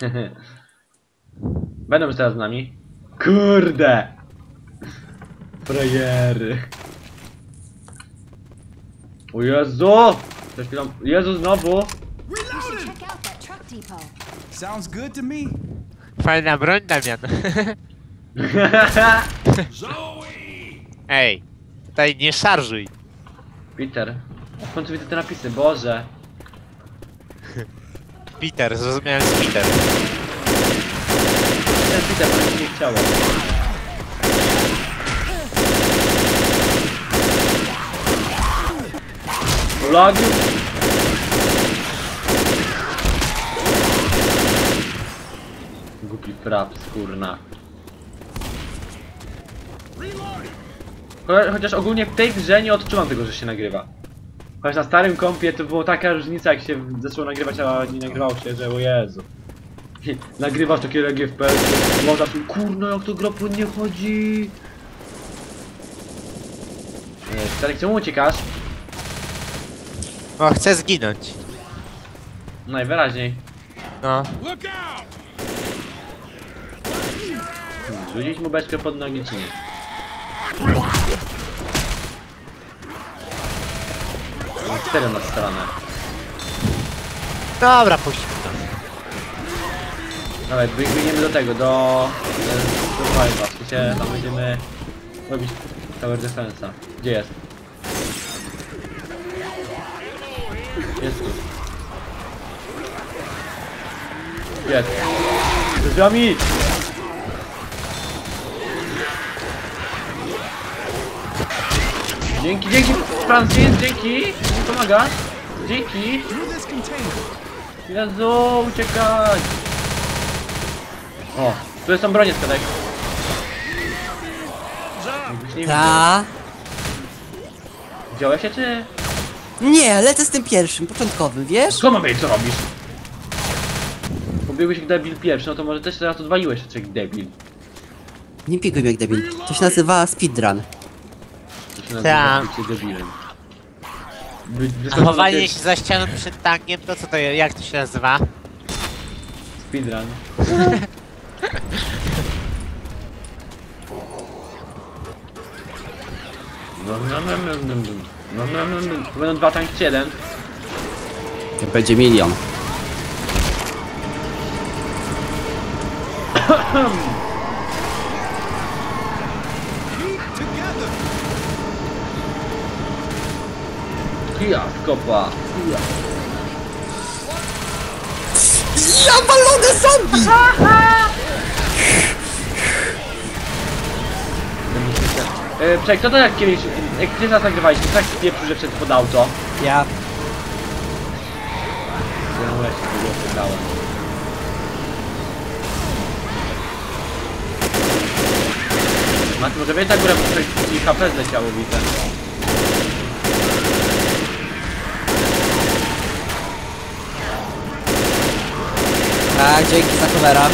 Będą już teraz z nami. Kurde! Frajery. O Jezu! Przed chwilą... Jezu, znowu! Sounds good to me. Fajna broń, Damian. Ej, tutaj nie szarżuj. Peter. W końcu widzę te napisy, Boże. Peter, zrozumiałem z Peter. Ten Peter, nie chciało. Lagi. Głupi frap, skórna. Cho- Chociaż ogólnie w tej grze nie odczuwam tego, że się nagrywa. Chociaż na starym kompie to była taka różnica, jak się zaczęło nagrywać, a nie nagrywało się, że o Jezu. Nagrywasz takie regie FPS, można tu, kurno jak to gra płynnie chodzi. Nie, Starek, czemu uciekasz? O, chcę zginąć. Najwyraźniej. No. Rzucić mu beczkę pod nogi czy nie? Cztery na stronę. Dobra, puść to. Dawaj, bieg- biegniemy do tego, do... e, do Surviva. W sensie tam będziemy robić Tower Defense'a. Gdzie jest? Jest tu. Jest. Z drzwiami! Dzięki, dzięki Francis, dzięki! Pomagasz? Dzięki! Jezu, uciekaj! O, tu są bronie widział. Ta. Widziałeś się czy... Nie, lecę z tym pierwszym, początkowym, wiesz? Co mamy, co robisz? Pobiegłeś jak debil pierwszy, no to może też teraz odwaliłeś jak debil. Nie biegłem jak debil. To się nazywa speedrun. Tak. nazywa bycie debilem. Wy, A chowanie się za ścianą przed tankiem, to co to jest? Jak to się nazywa? Speedrun. No, no, no, no, no, no. No, no, no, no. To Będą dwa tanki. To będzie milion. Kija, skopa. Kija. Ja balony zombie! E, Czekaj, kto to jak kiedyś, jak ty nas nagrywaliśmy, tak spieprzył, że wszedł pod auto? Ja. Ja mu jeszcze tego pytałem. Maty, może wejdź na górę, bo ci HP zleciało, widzę. Tak, dzięki za cholera.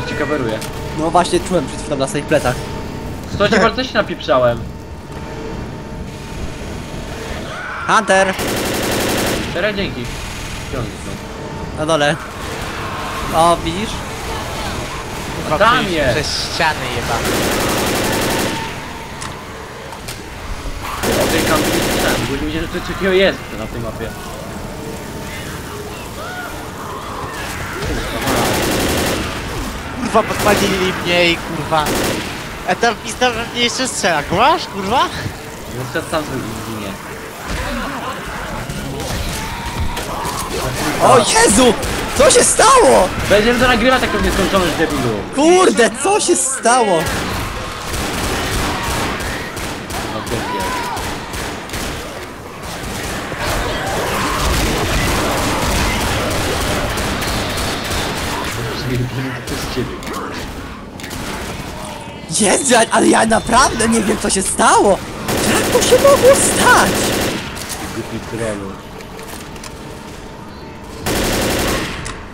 Już ci coveruję. No właśnie czułem przed chwilą na swoich plecach. Co ci bardzo się napieprzałem? Hunter! Teraz dzięki. Są. Na dole. O, widzisz? A tam Przez- jest! Przez ściany jeba. O tej kampie nie słyszałem, bo nie wiedziałem, że coś takiego jest na tej mapie. Kurwa, podpalili mnie i kurwa. A tam pizda we mnie jeszcze strzela. Masz, kurwa? No co tam ginie? O Jezu! Co się stało? Będziemy to nagrywać tak w nieskończoność debilu. Kurde, co się stało? No pięknie. To jest ciebie. Jezu, ale ja naprawdę nie wiem co się stało! Jak to się mogło stać? Głupi trolu.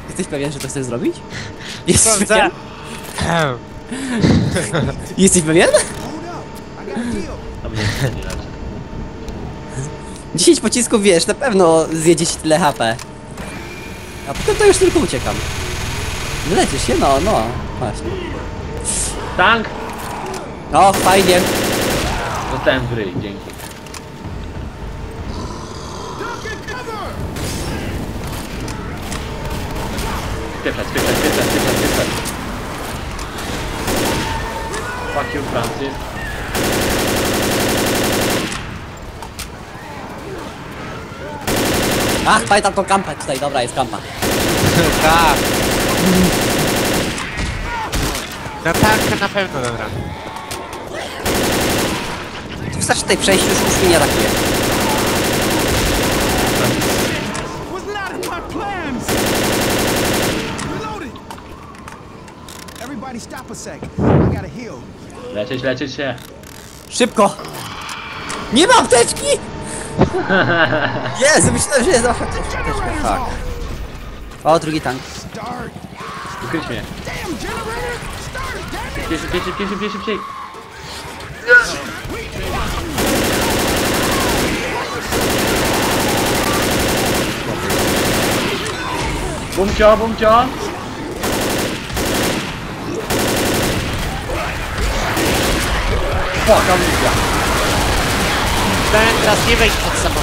Jesteś pewien, że to chcesz zrobić? Jesteś pewien? Jesteś pewien? 10 pocisków wiesz, na pewno zjedzie ci tyle HP. A potem to już tylko uciekam. Lecisz się? No, no. Właśnie. Tank! No, fajnie. Dostałem w ryj, dzięki. Spieprzać, spieprzać, spieprzać, spieprzać, spieprzać. Fuck you, Francis. Ach, pamiętam tą kampę tutaj, dobra, jest kampa. tak. Na tankę na pewno dobra. Wystarczy tutaj przejść, już, już mnie nie atakuje. Lecieć, lecieć się. Szybko! Nie mam apteczki! Jezu, myślałem, że jest apteczka. Tak. O, drugi tank. Ukryć mnie. Damn generator. Start. Damn it. Szybciej, szybciej, szybciej, szybciej, szybciej. Bumcio, bumcio! Fuck, amunicja. Dałem teraz nie wejść pod samochód.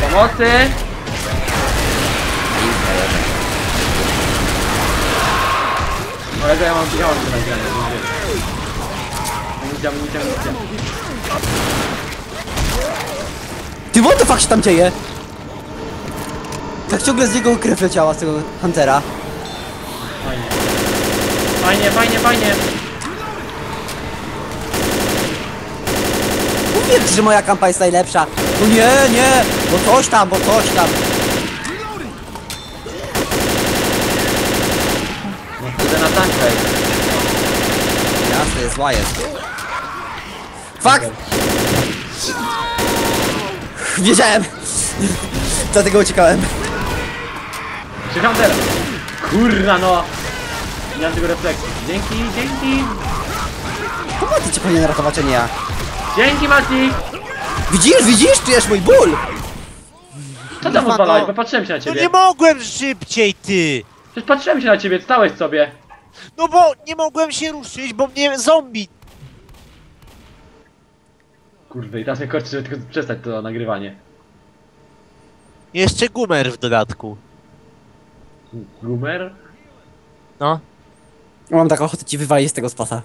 Pomocy! Kolega, ja mam widziałem to nagranie, nie wiem. Amunicja, amunicja, amunicja. Ty, what the fuck się tam dzieje? Tak ciągle z niego krew leciała, z tego Huntera. Fajnie. Fajnie, fajnie, fajnie. Mówiłem ci, że moja kampa jest najlepsza. No nie, nie, bo coś tam, bo coś tam. No wtedy na tankę. Jasne, jest zła jest. Fuck! Wiedziałem! Dlatego uciekałem. Czekam teraz. Kurna no. Nie mam tego refleksu. Dzięki, dzięki. To Mati cię powinien ratować, a nie ja. Dzięki Mati. Widzisz, widzisz? Czujesz mój ból! Co tam Kurwa, odwalałeś? no. Bo patrzyłem się na No ciebie. nie mogłem szybciej, ty! Przecież patrzyłem się na ciebie, stałeś sobie. No bo nie mogłem się ruszyć, bo mnie zombie... Kurde, i teraz mnie korci, żeby tylko przestać to nagrywanie. Jeszcze gumer w dodatku. Gumer? No. Mam taką ochotę ci wywalić z tego spasa.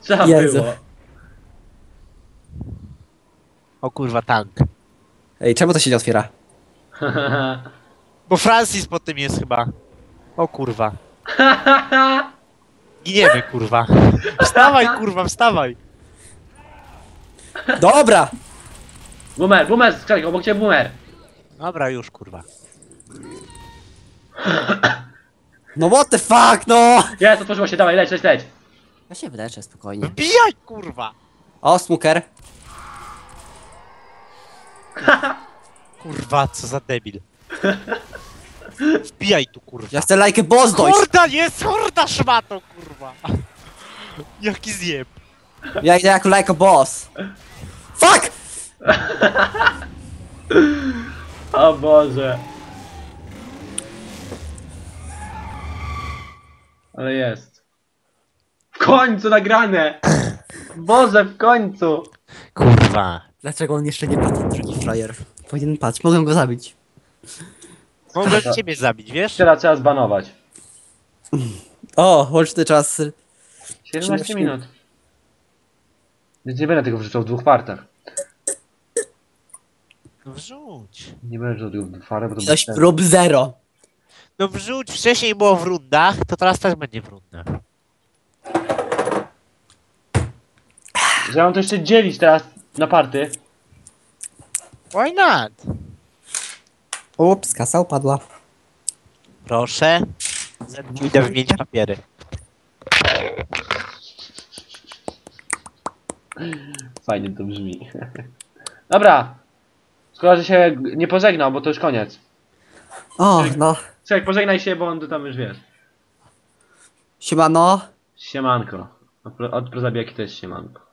Trzeba Jezu. było. O kurwa, tank. Ej, czemu to się nie otwiera? Bo Francis po tym jest chyba. O kurwa. Giniemy, kurwa. Wstawaj, kurwa, wstawaj. Dobra! Boomer, boomer, skrzynka, obok ciebie boomer. Dobra, już, kurwa. No what the fuck, no! Jest, otworzyło się, dawaj, leć, leć, leć. Ja się wyleczę spokojnie. Wbijaj, kurwa. O, smuker. Kurwa, co za debil. Wbijaj tu, kurwa. Ja chcę like a boss dojść! Horda jest, horda szmato, kurwa. Jaki zjeb. Ja idę jako like a boss. Fuck! O Boże. Ale jest. W końcu nagrane! Boże, w końcu! Kurwa. Dlaczego on jeszcze nie padł, drugi frajer? Powinien patrz, mogę go zabić. Mogłem ciebie zabić, wiesz? Teraz trzeba zbanować. O, łączny czas. 17 minut. Więc nie będę tego wrzucał w dwóch partach. No wrzuć. Nie będę wrzucał tego w dwóch partach, bo to Ilość sensu. prób zero. No wrzuć, wcześniej było w rundach, to teraz też będzie w rundach. Że ja mam to jeszcze dzielić teraz na party. Why not? Ups, kasa upadła. Proszę. Idę wymienić papiery. Fajnie to brzmi. Dobra. Szkoda, że się nie pożegnał, bo to już koniec. O, no. Słuchaj, pożegnaj się, bo on to tam już wiesz. Siemano. Siemanko. Od Od prozabijaki to jest siemanko.